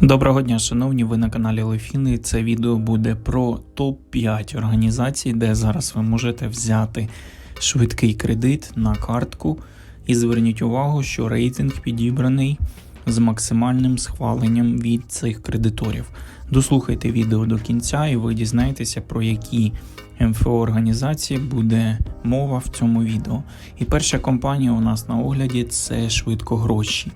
Доброго дня, шановні, ви на каналі Лефіни. Це відео буде про топ-5 організацій, де зараз ви можете взяти швидкий кредит на картку. І зверніть увагу, що рейтинг підібраний з максимальним схваленням від цих кредиторів. Дослухайте відео до кінця, і ви дізнаєтеся, про які МФО організації буде мова в цьому відео. І перша компанія у нас на огляді це швидко гроші.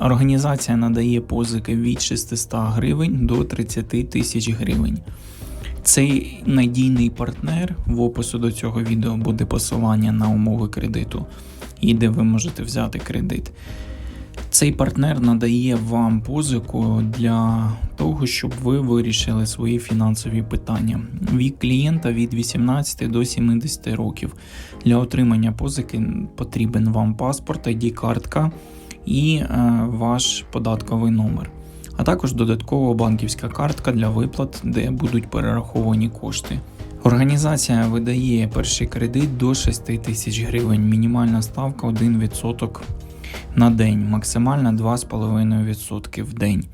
Організація надає позики від 600 гривень до 30 тисяч гривень. Цей надійний партнер в опису до цього відео буде посилання на умови кредиту і де ви можете взяти кредит. Цей партнер надає вам позику для того, щоб ви вирішили свої фінансові питання. Вік клієнта від 18 до 70 років. Для отримання позики потрібен вам паспорт, ID-картка і е, ваш податковий номер. А також додаткова банківська картка для виплат, де будуть перераховані кошти. Організація видає перший кредит до 6 тисяч гривень, мінімальна ставка 1% на день, максимальна 2,5% в день.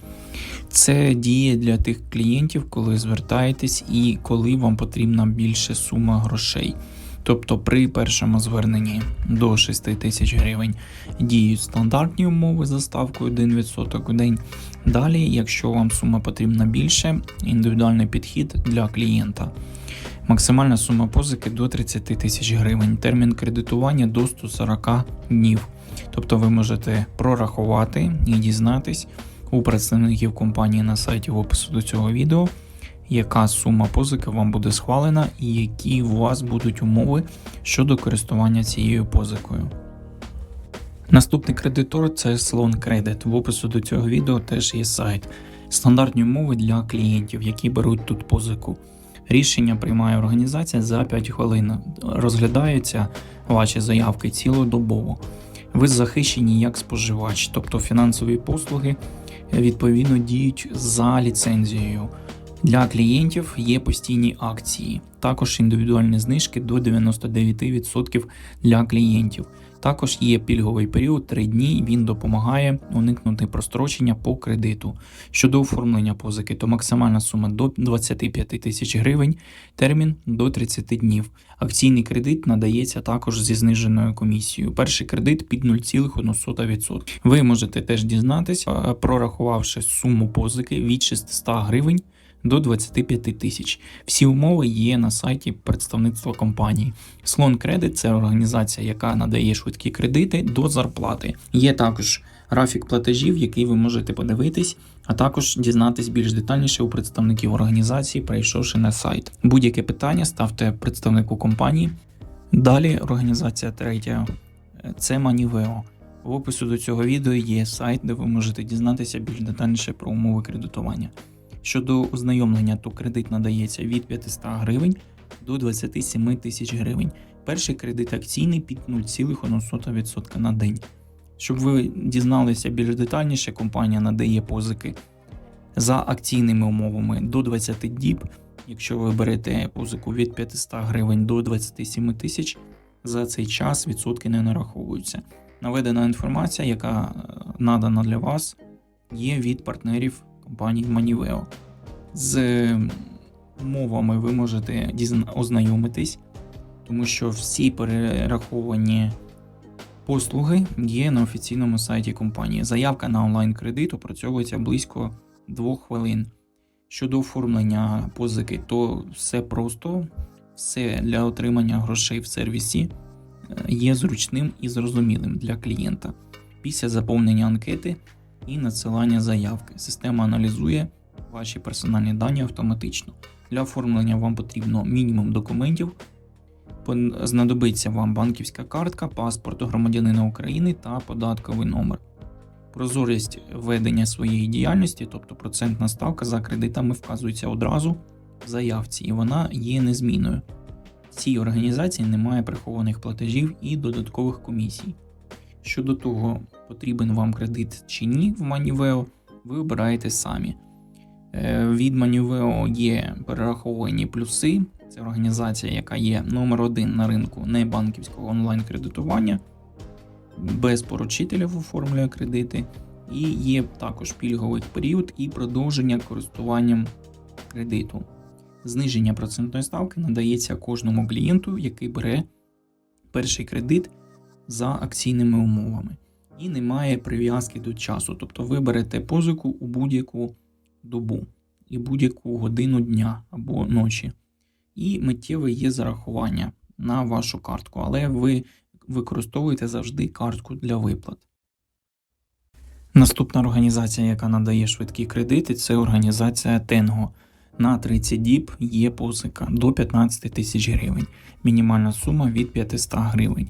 Це діє для тих клієнтів, коли звертаєтесь і коли вам потрібна більша сума грошей. Тобто при першому зверненні до 6 тисяч гривень діють стандартні умови за ставкою 1% у день. Далі, якщо вам сума потрібна більше, індивідуальний підхід для клієнта. Максимальна сума позики до 30 тисяч гривень, термін кредитування до 140 днів. Тобто ви можете прорахувати і дізнатись у представників компанії на сайті в опису до цього відео, яка сума позики вам буде схвалена і які у вас будуть умови щодо користування цією позикою. Наступний кредитор це Sloan Credit. В опису до цього відео теж є сайт. Стандартні умови для клієнтів, які беруть тут позику. Рішення приймає організація за 5 хвилин. Розглядаються ваші заявки цілодобово. Ви захищені як споживач, тобто фінансові послуги відповідно діють за ліцензією. Для клієнтів є постійні акції, також індивідуальні знижки до 99% для клієнтів. Також є пільговий період 3 дні. Він допомагає уникнути прострочення по кредиту. Щодо оформлення позики, то максимальна сума до 25 тисяч гривень, термін до 30 днів. Акційний кредит надається також зі зниженою комісією. Перший кредит під 0,1%. Ви можете теж дізнатися, прорахувавши суму позики від 600 гривень до 25 тисяч. Всі умови є на сайті представництва компанії. Sloan Credit – це організація, яка надає швидкі кредити до зарплати. Є також графік платежів, який ви можете подивитись, а також дізнатись більш детальніше у представників організації, прийшовши на сайт. Будь-яке питання ставте представнику компанії. Далі організація третя це Maniveo. В опису до цього відео є сайт, де ви можете дізнатися більш детальніше про умови кредитування. Щодо ознайомлення, то кредит надається від 500 гривень до 27 тисяч гривень. Перший кредит акційний під 0,1% на день. Щоб ви дізналися більш детальніше, компанія надає позики за акційними умовами до 20 діб. Якщо ви берете позику від 500 гривень до 27 тисяч, за цей час відсотки не нараховуються. Наведена інформація, яка надана для вас, є від партнерів компанії Maniveo. З умовами ви можете ознайомитись, тому що всі перераховані послуги є на офіційному сайті компанії. Заявка на онлайн-кредит опрацьовується близько 2 хвилин. Щодо оформлення позики, то все просто, все для отримання грошей в сервісі е, є зручним і зрозумілим для клієнта. Після заповнення анкети і надсилання заявки. Система аналізує ваші персональні дані автоматично. Для оформлення вам потрібно мінімум документів. Знадобиться вам банківська картка, паспорт громадянина України та податковий номер. Прозорість ведення своєї діяльності, тобто процентна ставка за кредитами, вказується одразу в заявці, і вона є незмінною. В цій організації немає прихованих платежів і додаткових комісій. Щодо того, потрібен вам кредит чи ні в Maniveo, ви обираєте самі. Е, від Maniveo є перераховані плюси. Це організація, яка є номер один на ринку небанківського онлайн-кредитування, без поручителів оформлює кредити І є також пільговий період і продовження користуванням кредиту. Зниження процентної ставки надається кожному клієнту, який бере перший кредит за акційними умовами. І немає прив'язки до часу. Тобто ви берете позику у будь-яку добу і будь-яку годину дня або ночі. І миттєве є зарахування на вашу картку, але ви використовуєте завжди картку для виплат. Наступна організація, яка надає швидкі кредити, це організація Tengo. На 30 діб є позика до 15 тисяч гривень. Мінімальна сума від 500 гривень.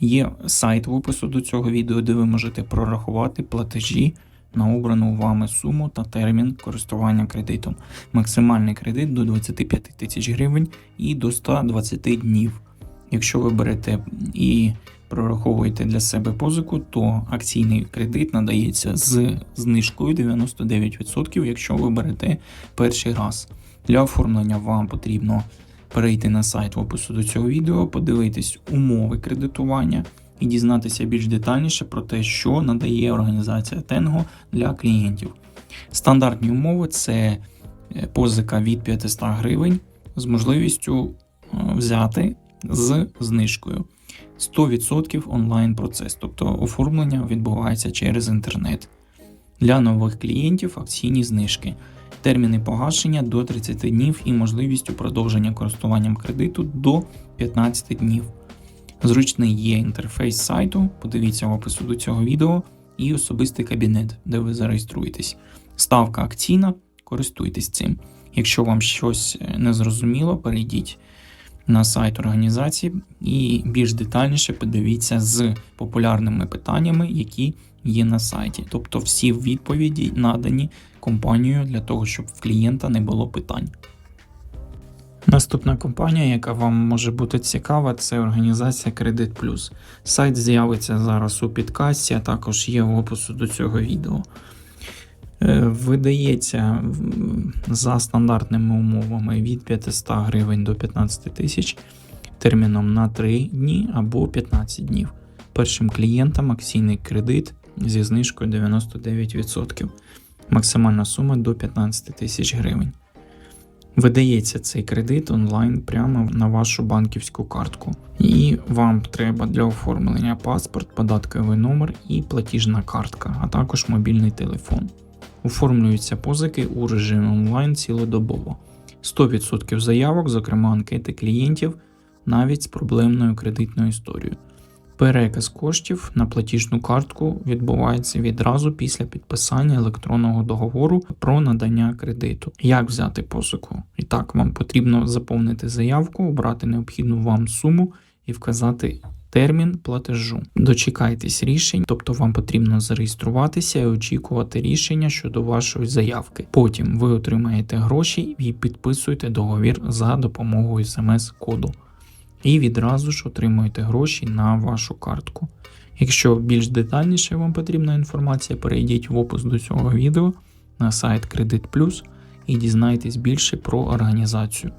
Є сайт в опису до цього відео, де ви можете прорахувати платежі на обрану вами суму та термін користування кредитом. Максимальний кредит до 25 тисяч гривень і до 120 днів. Якщо ви берете і прораховуєте для себе позику, то акційний кредит надається з знижкою 99%, якщо ви берете перший раз. Для оформлення вам потрібно перейти на сайт в опису до цього відео, подивитись умови кредитування і дізнатися більш детальніше про те, що надає організація Tengo для клієнтів. Стандартні умови це е, позика від 500 гривень з можливістю е, взяти з знижкою. 100% онлайн процес, тобто оформлення відбувається через інтернет. Для нових клієнтів акційні знижки, терміни погашення до 30 днів і можливістю продовження користуванням кредиту до 15 днів. Зручний є інтерфейс сайту, подивіться в опису до цього відео, і особистий кабінет, де ви зареєструєтесь. Ставка акційна, користуйтесь цим. Якщо вам щось е, не зрозуміло, перейдіть на сайт організації і більш детальніше подивіться з популярними питаннями, які є на сайті. Тобто всі відповіді надані компанією для того, щоб в клієнта не було питань. Наступна компанія, яка вам може бути цікава, це організація Credit Plus. Сайт з'явиться зараз у підкасті, а також є в опису до цього відео. Е, Видається за стандартними умовами від 500 гривень до 15 тисяч терміном на 3 дні або 15 днів. Першим клієнтам акційний кредит зі знижкою 99%. Максимальна сума до 15 тисяч гривень. Видається цей кредит онлайн прямо на вашу банківську картку. І вам треба для оформлення паспорт, податковий номер і платіжна картка, а також мобільний телефон. Оформлюються позики у режимі онлайн цілодобово. 100% заявок, зокрема анкети клієнтів, навіть з проблемною кредитною історією. Переказ коштів на платіжну картку відбувається відразу після підписання електронного договору про надання кредиту. Як взяти позику? І так, вам потрібно заповнити заявку, обрати необхідну вам суму і вказати термін платежу. Дочекайтесь рішень, тобто вам потрібно зареєструватися і очікувати рішення щодо вашої заявки. Потім ви отримаєте гроші і підписуєте договір за допомогою смс-коду. І відразу ж отримуєте гроші на вашу картку. Якщо більш детальніше вам потрібна інформація, перейдіть в опис до цього відео на сайт Credit Plus і дізнайтесь більше про організацію.